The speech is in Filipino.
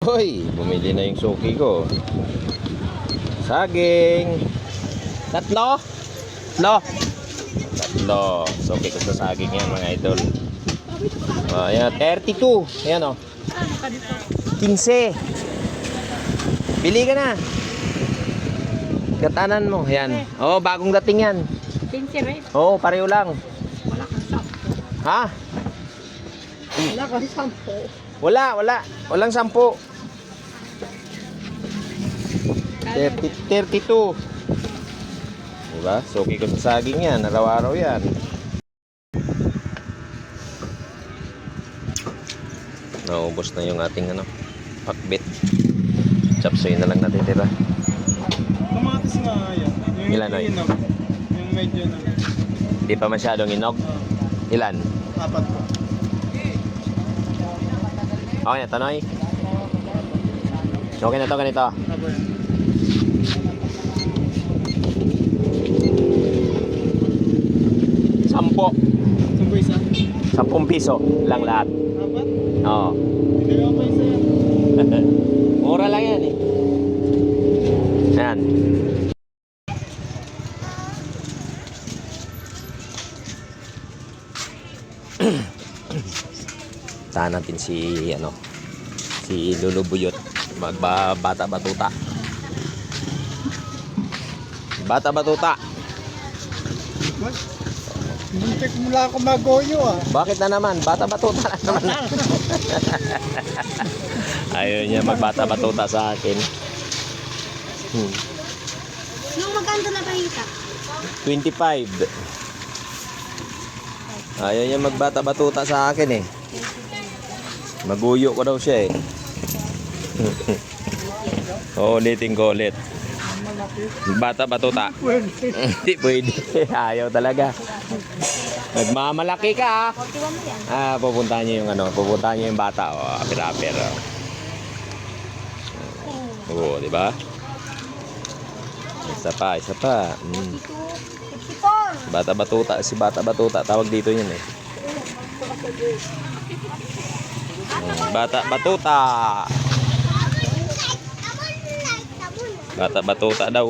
Hoy, bumili na yung suki ko. Saging. Tatlo? Tatlo. Tatlo. Suki ko sa saging yan mga idol. Oh, yan. 32. Ayan oh. 15. Bili ka na. Gatanan mo. Ayan. Oh, bagong dating yan. Pinsi, right? Oo, oh, pareho lang. Wala kang sampo. Ha? Wala kang sampo. Wala, wala. Walang sampu. 30, 32. Diba? Suki ko sa saging yan. Araw-araw yan. Naubos na yung ating ano, pakbit. Chapsoy na lang natitira. Kamatis na yan. Yung Ilan, Noy? hinog. Yung medyo na. Hindi pa masyadong inog. Oh, Ilan? apat po. Okay na, Tanoy? Okay na to, ganito. Sampo. Sampo isa. Sampung piso lang lahat. Apat? Oo. Hindi ako pa isa yan. Mura lang yan eh. Yan. Tahan natin si ano si Lolo Buyot magbabata batuta. Bata batuta. Muntik mula ako magoyo ah. Bakit na naman? Bata batuta na naman. Ayaw niya magbata batuta sa akin. Hmm. Nung magkano na ba yung 25. Ayaw niya magbata batuta sa akin eh. Maguyo ko daw siya eh. Oo, ulitin ko ulit. Bata batuta. Hindi pwede. Ayaw talaga. Nagmamalaki ka ah. 41 mo yan. Ah, pupuntahan niyo yung ano, pupuntahan niyo yung bata. Oh, apir-apir. Oh. Oo, di ba? Isa pa, isa pa. Mm. 54. Bata batuta, si bata batuta, tawag dito yun eh. Bata batuta. Bata batuta daw.